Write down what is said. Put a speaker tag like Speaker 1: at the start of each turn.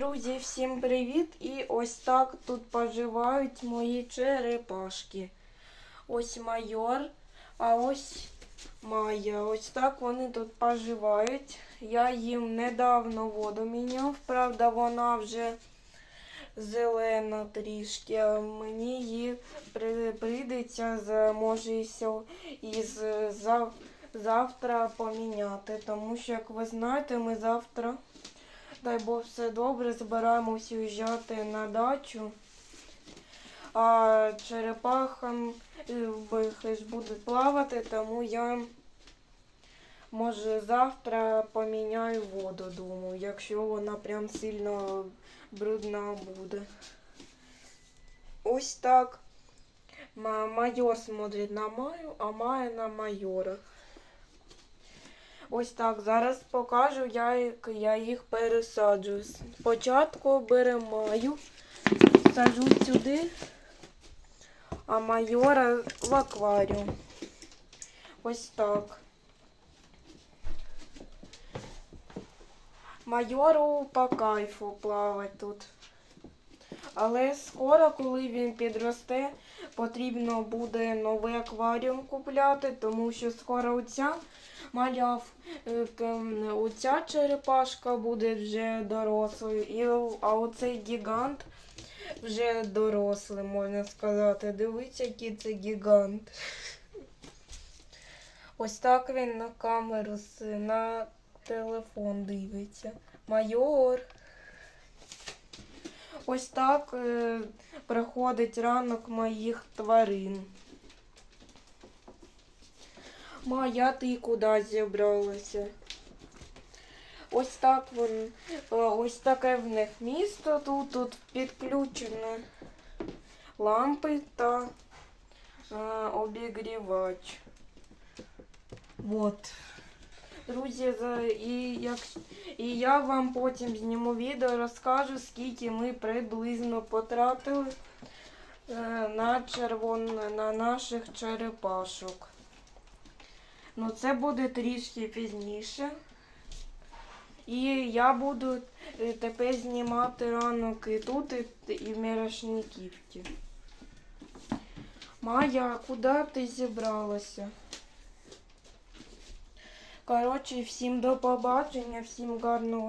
Speaker 1: Друзі, всім привіт! І ось так тут поживають мої черепашки. Ось майор, а ось Майя. Ось так вони тут поживають. Я їм недавно воду міняв, правда, вона вже зелена трішки. а Мені її при- прийдеться може і сьо- і з, зав, завтра поміняти. Тому що, як ви знаєте, ми завтра дай Бог все добре, збираємось уїжджати на дачу. А черепахам е, будуть плавати, тому я може завтра поміняю воду, думаю, якщо вона прям сильно брудна буде. Ось так. Майор смотрить на Маю, а Майя на майора. Ось так, зараз покажу, як я їх пересаджую. Спочатку беремаю, саджу сюди, а майора в акваріум. Ось так. Майору по кайфу плавать тут. Але скоро, коли він підросте, потрібно буде новий акваріум купляти, тому що скоро оця маляв, е, оця черепашка буде вже дорослою, і, а оцей гігант вже дорослий, можна сказати. Дивіться, який це гігант. Ось так він на камеру на телефон дивиться. Майор. Ось так е, проходить ранок моїх тварин. Майя, ти куди зібралася? Ось так вон, е, ось таке в них місто. Тут, тут підключені лампи та е, обігрівач. Вот. Друзі, і, як, і я вам потім зніму відео, розкажу, скільки ми приблизно потратили е, на червон, на наших черепашок. Ну, це буде трішки пізніше. І я буду е, тепер знімати ранок і тут, і, в Мірошниківці. Майя, куди ти зібралася? Коротше, всім до побачення, всім гарного